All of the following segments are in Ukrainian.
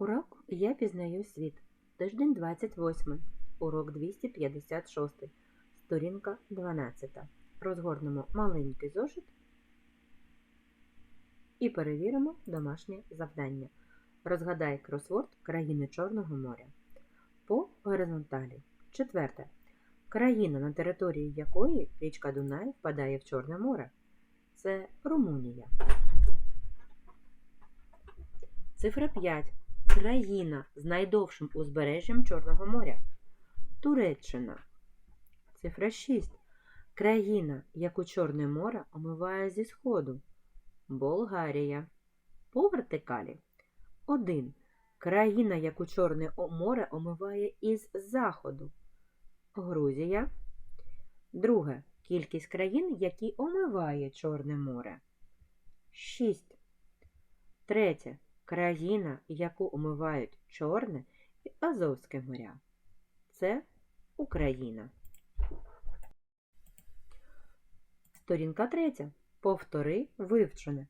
Урок Я пізнаю світ. Тиждень 28. Урок 256. Сторінка 12. Розгорнемо маленький зошит і перевіримо домашнє завдання. Розгадай кросворд країни Чорного моря. По горизонталі. Четверте. Країна, на території якої річка Дунай впадає в Чорне море. Це Румунія. Цифра 5. Країна з найдовшим узбережжям Чорного моря. Туреччина. Цифра 6. Країна, яку Чорне море омиває зі сходу. Болгарія. По вертикалі. 1. Країна, яку Чорне море омиває із заходу. Грузія. Друге. Кількість країн, які омиває Чорне море. 6. Третє. Країна, яку омивають Чорне і Азовське моря. Це Україна. Сторінка третя. Повтори вивчене.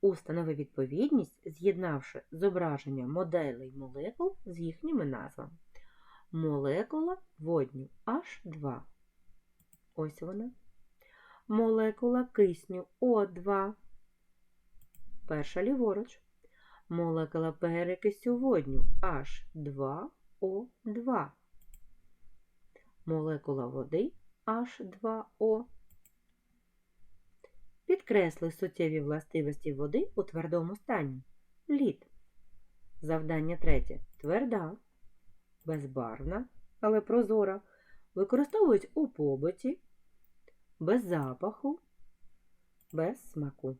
Установи відповідність, з'єднавши зображення моделей молекул з їхніми назвами. Молекула водню H2. Ось вона. Молекула кисню О2. Перша ліворуч. Молекула перекисю водню H2O2. Молекула води H2O. Підкресли суттєві властивості води у твердому стані. Лід. Завдання третє. Тверда, безбарвна, але прозора. Використовують у побуті, без запаху, без смаку.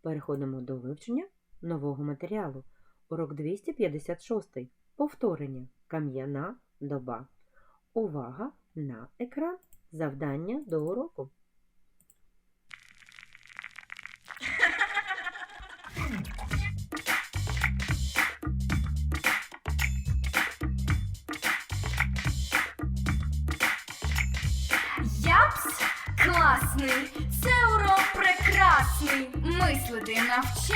Переходимо до вивчення нового матеріалу. Урок 256. Повторення. Кам'яна доба. Увага на екран. Завдання до уроку. Япс класний, це урок прекрасний. Мислити навчає, пам'ять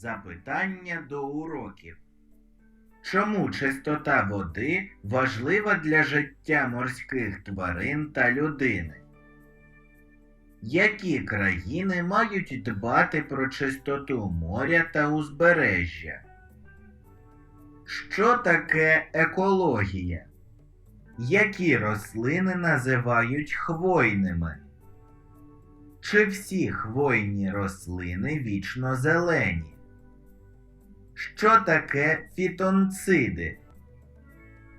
Запитання до уроків. Чому чистота води важлива для життя морських тварин та людини? Які країни мають дбати про чистоту моря та узбережжя? Що таке екологія? Які рослини називають хвойними? Чи всі хвойні рослини вічно зелені? Що таке фітонциди?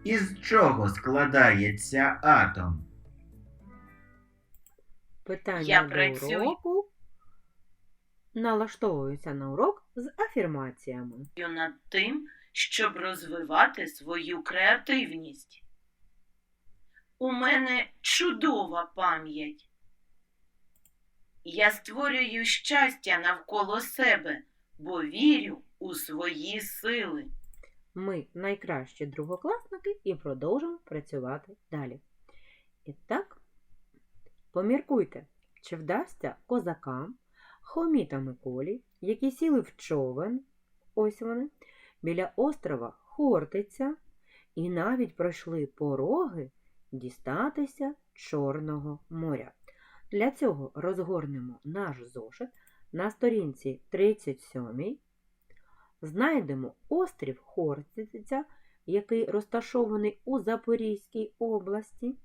Із чого складається атом? Питання Я до працюю. уроку налаштовуються на урок з афірмаціями. над тим, щоб розвивати свою креативність. У мене чудова пам'ять. Я створюю щастя навколо себе, бо вірю у свої сили. Ми найкращі другокласники і продовжимо працювати далі. І так, поміркуйте, чи вдасться козакам, Хомі та Миколі, які сіли в човен, ось вони, біля острова Хортиця, і навіть пройшли пороги дістатися Чорного моря. Для цього розгорнемо наш зошит на сторінці 37 знайдемо острів Хортиця, який розташований у Запорізькій області.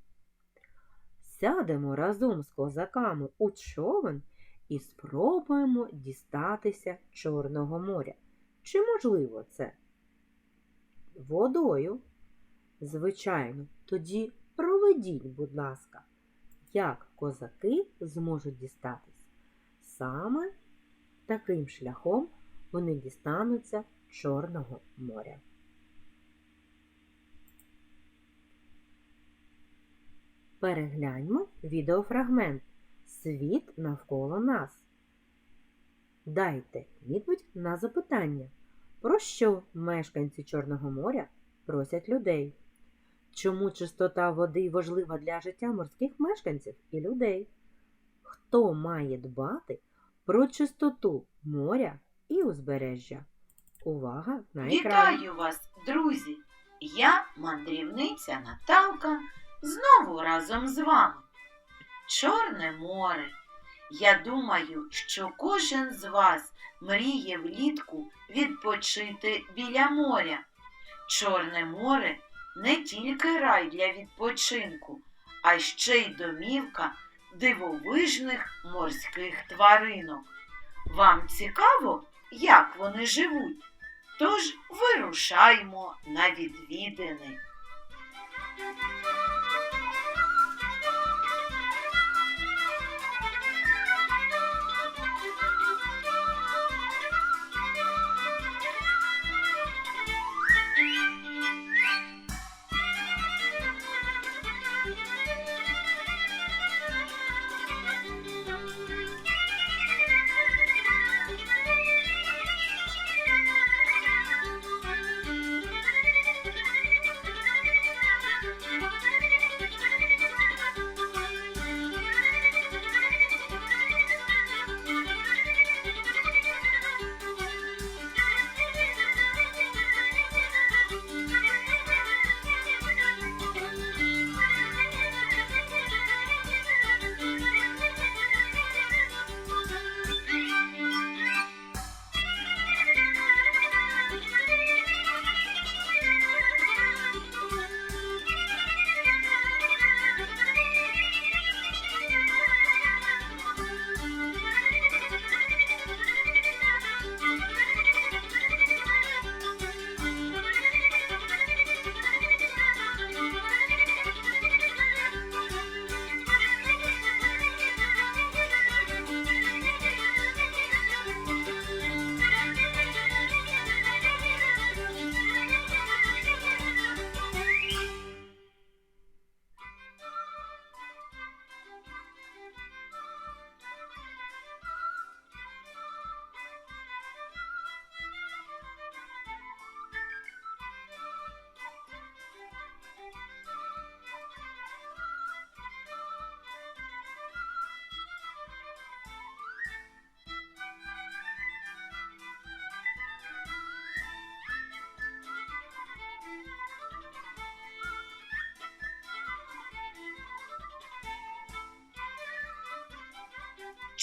Сядемо разом з козаками у човен і спробуємо дістатися Чорного моря. Чи можливо це? Водою? Звичайно, тоді проведіть, будь ласка, як козаки зможуть дістатись саме таким шляхом вони дістануться Чорного моря. Перегляньмо відеофрагмент Світ навколо нас. Дайте відповідь на запитання, про що мешканці Чорного моря просять людей? Чому чистота води важлива для життя морських мешканців і людей? Хто має дбати про чистоту моря і узбережжя? Увага на екран! Вітаю вас, друзі! Я мандрівниця Наталка знову разом з вами. Чорне море. Я думаю, що кожен з вас мріє влітку відпочити біля моря. Чорне море не тільки рай для відпочинку, а ще й домівка дивовижних морських тваринок. Вам цікаво, як вони живуть? Тож вирушаймо на відвідини.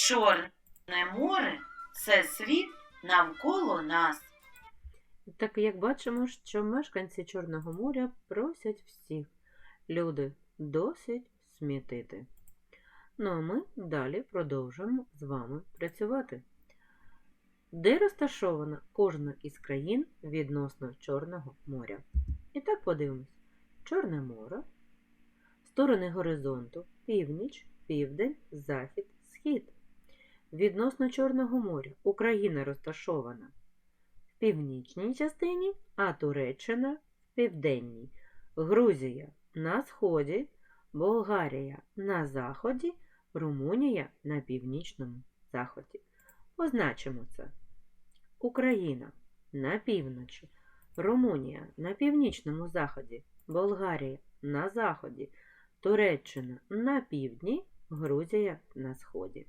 Чорне море це світ навколо нас. Так як бачимо, що мешканці Чорного моря просять всіх люди досить смітити. Ну а ми далі продовжуємо з вами працювати. Де розташована кожна із країн відносно Чорного моря? І так подивимось: Чорне море, сторони горизонту, північ, південь, захід, схід. Відносно Чорного моря Україна розташована в північній частині, а Туреччина в південній, Грузія на сході, Болгарія на заході, Румунія на північному заході. Позначимо це. Україна на півночі, Румунія на північному заході, Болгарія на заході, Туреччина на півдні, Грузія на сході.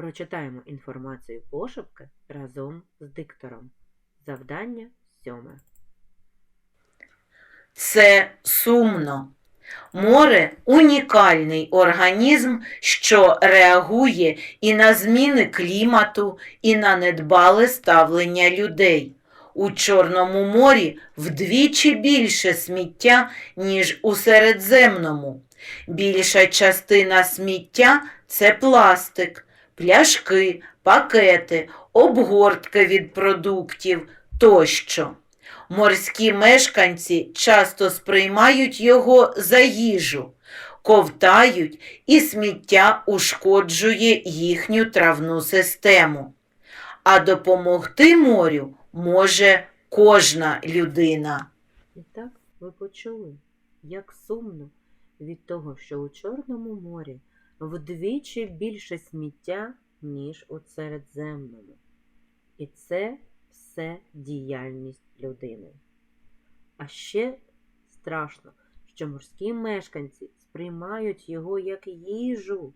Прочитаємо інформацію пошепки разом з диктором. Завдання сьоме. Це сумно. Море унікальний організм, що реагує і на зміни клімату, і на недбале ставлення людей. У Чорному морі вдвічі більше сміття, ніж у Середземному. Більша частина сміття це пластик, пляшки, пакети, обгортки від продуктів тощо. Морські мешканці часто сприймають його за їжу. ковтають і сміття ушкоджує їхню травну систему. А допомогти морю може кожна людина. І так ви почули, як сумно від того, що у Чорному морі вдвічі більше сміття, ніж у Середземному. І це все діяльність людини. А ще страшно, що морські мешканці сприймають його як їжу,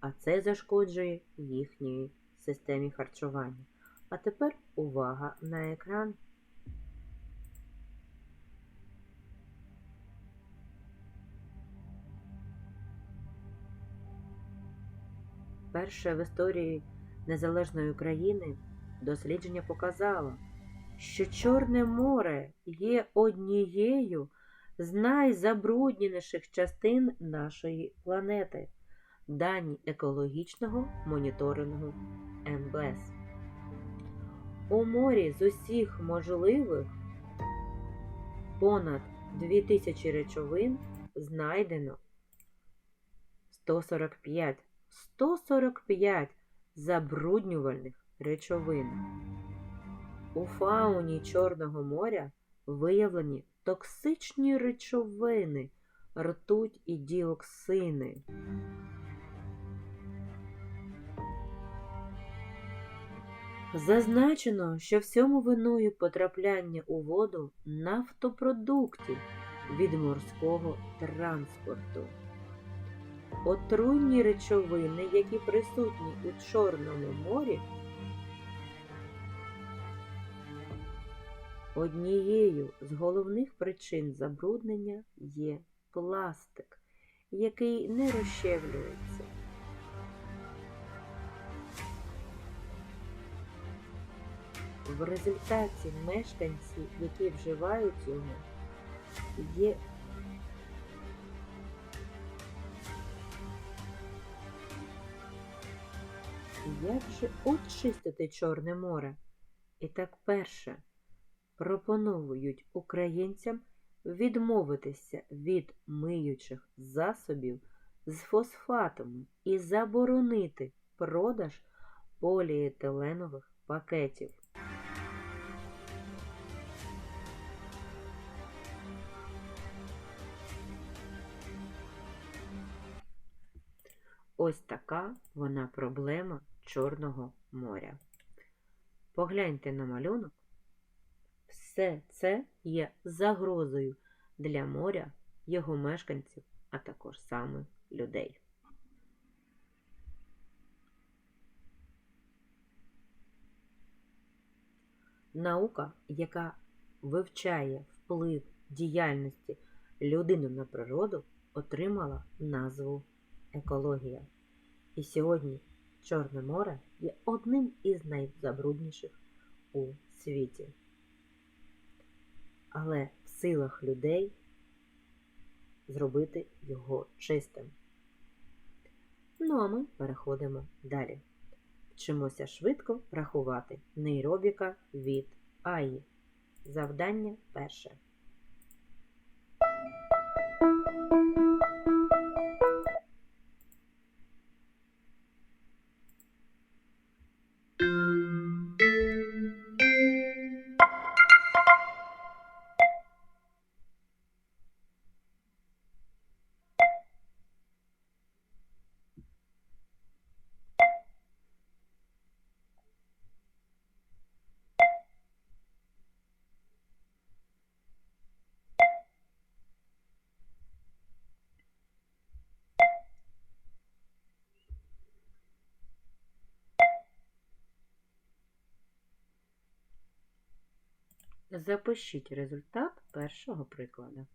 а це зашкоджує їхньої системі харчування. А тепер увага на екран. Перше в історії незалежної України дослідження показало, що Чорне море є однією з найзабрудненіших частин нашої планети. Дані екологічного моніторингу МБС. У морі з усіх можливих понад 2000 речовин знайдено 145 145 забруднювальних речовин. У фауні Чорного моря виявлені токсичні речовини, ртуть і діоксини. Зазначено, що всьому виною потрапляння у воду нафтопродуктів від морського транспорту. Отруйні речовини, які присутні у Чорному морі, однією з головних причин забруднення є пластик, який не розщеплюється. В результаті мешканці, які вживають його, є Як же очистити Чорне море? І так перше пропонують українцям відмовитися від миючих засобів з фосфатами і заборонити продаж поліетиленових пакетів. Ось така вона проблема Чорного моря. Погляньте на малюнок. Все це є загрозою для моря, його мешканців, а також саме людей. Наука, яка вивчає вплив діяльності людини на природу, отримала назву екологія. І сьогодні Чорне море є одним із найзабрудніших у світі. Але в силах людей зробити його чистим. Ну а ми переходимо далі. Вчимося швидко рахувати нейробіка від АІ. Завдання перше. Запишіть результат першого прикладу.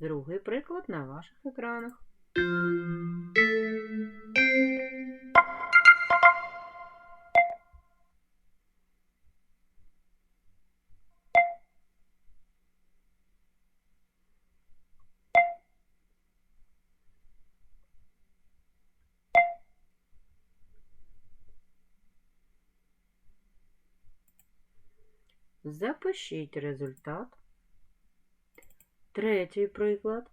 Другий приклад на ваших екранах. Запишіть результат. Третій приклад.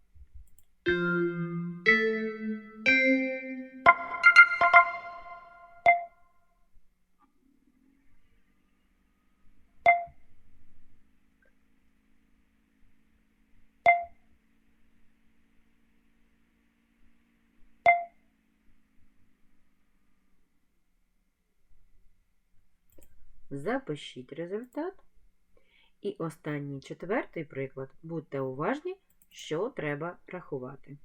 Запишіть результат. І останній четвертий приклад. Будьте уважні, що треба рахувати.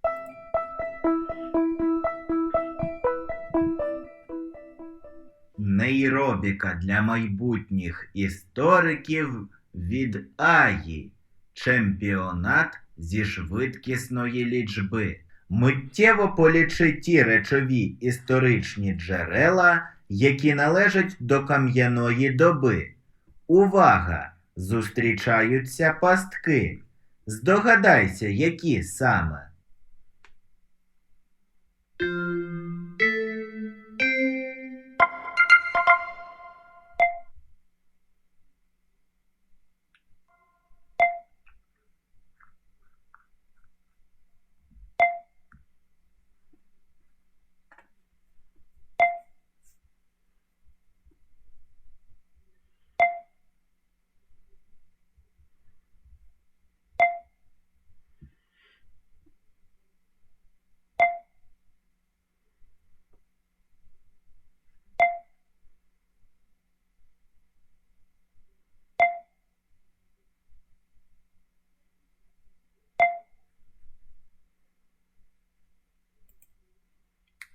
Нейробіка для майбутніх істориків від Аї. Чемпіонат зі швидкісної лічби. Миттєво полічи ті речові історичні джерела, які належать до кам'яної доби. Увага! Зустрічаються пастки. Здогадайся, які саме.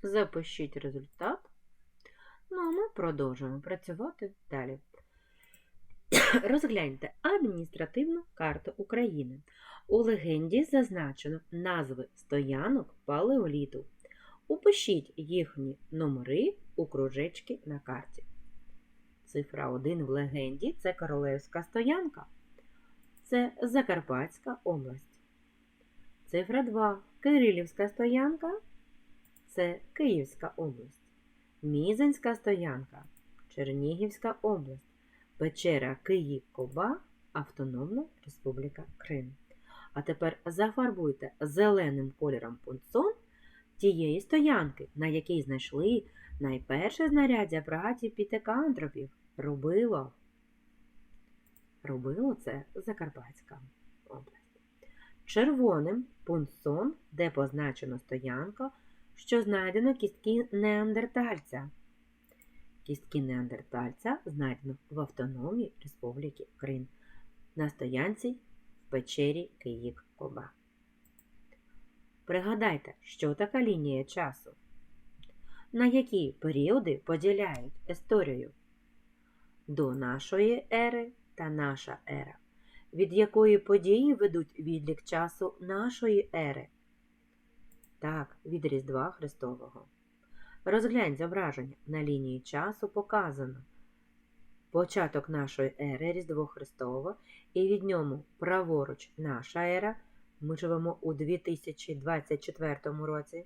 Запишіть результат. Ну, а ми продовжуємо працювати далі. Розгляньте адміністративну карту України. У легенді зазначено назви стоянок палеоліту. Упишіть їхні номери у кружечки на карті. Цифра 1 в легенді це Королевська стоянка. Це Закарпатська область. Цифра 2 Кирилівська стоянка це Київська область. Мізинська стоянка Чернігівська область. Печера Київ-Коба Автономна Республіка Крим. А тепер зафарбуйте зеленим кольором пунцон тієї стоянки, на якій знайшли найперше знаряддя братів пітекантропів Рубило. Рубило це Закарпатська область. Червоним пунцон, де позначено стоянка, що знайдено кістки неандертальця. Кістки неандертальця знайдено в Автономній Республіки Крим на стоянці в печері Київ-Коба. Пригадайте, що така лінія часу, на які періоди поділяють історію до нашої ери та наша ера, від якої події ведуть відлік часу нашої ери. Так, від Різдва Христового. Розглянь зображення на лінії часу показано початок нашої ери Різдво Христово, і від ньому праворуч наша ера. Ми живемо у 2024 році,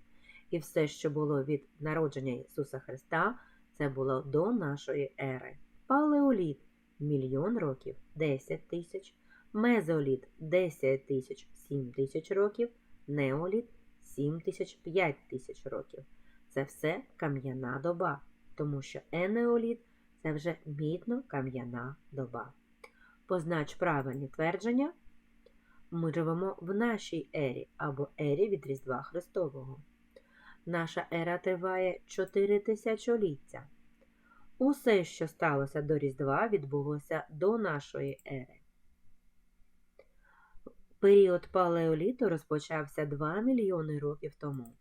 і все, що було від народження Ісуса Христа, це було до нашої ери. Палеоліт мільйон років 10 тисяч, мезоліт 10 тисяч 7 тисяч років, неоліт 7 тисяч 5 тисяч років. Це все кам'яна доба, тому що енеоліт це вже мідно-кам'яна доба. Познач правильні твердження. Ми живемо в нашій ері або ері від Різдва Христового. Наша ера триває 4 тисячоліття. Усе, що сталося до Різдва, відбулося до нашої ери. Період палеоліту розпочався 2 мільйони років тому.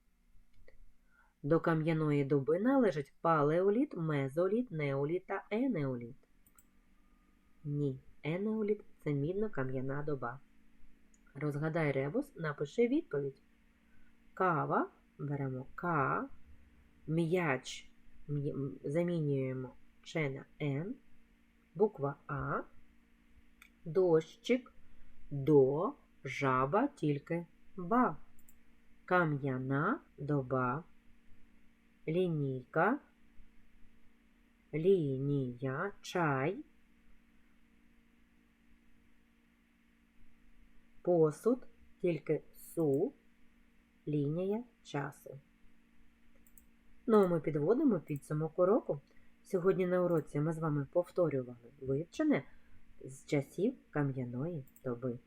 До кам'яної доби належать палеоліт, мезоліт, неоліт та енеоліт. Ні, енеоліт це мідно-кам'яна доба. Розгадай ребус, напиши відповідь. Кава беремо К, м'яч замінюємо Ч на Н, буква А, дощик, до, жаба тільки ба. Кам'яна доба, лінійка, лінія, чай, посуд, тільки су, лінія часу. Ну, а ми підводимо підсумок уроку. Сьогодні на уроці ми з вами повторювали вивчене з часів кам'яної доби.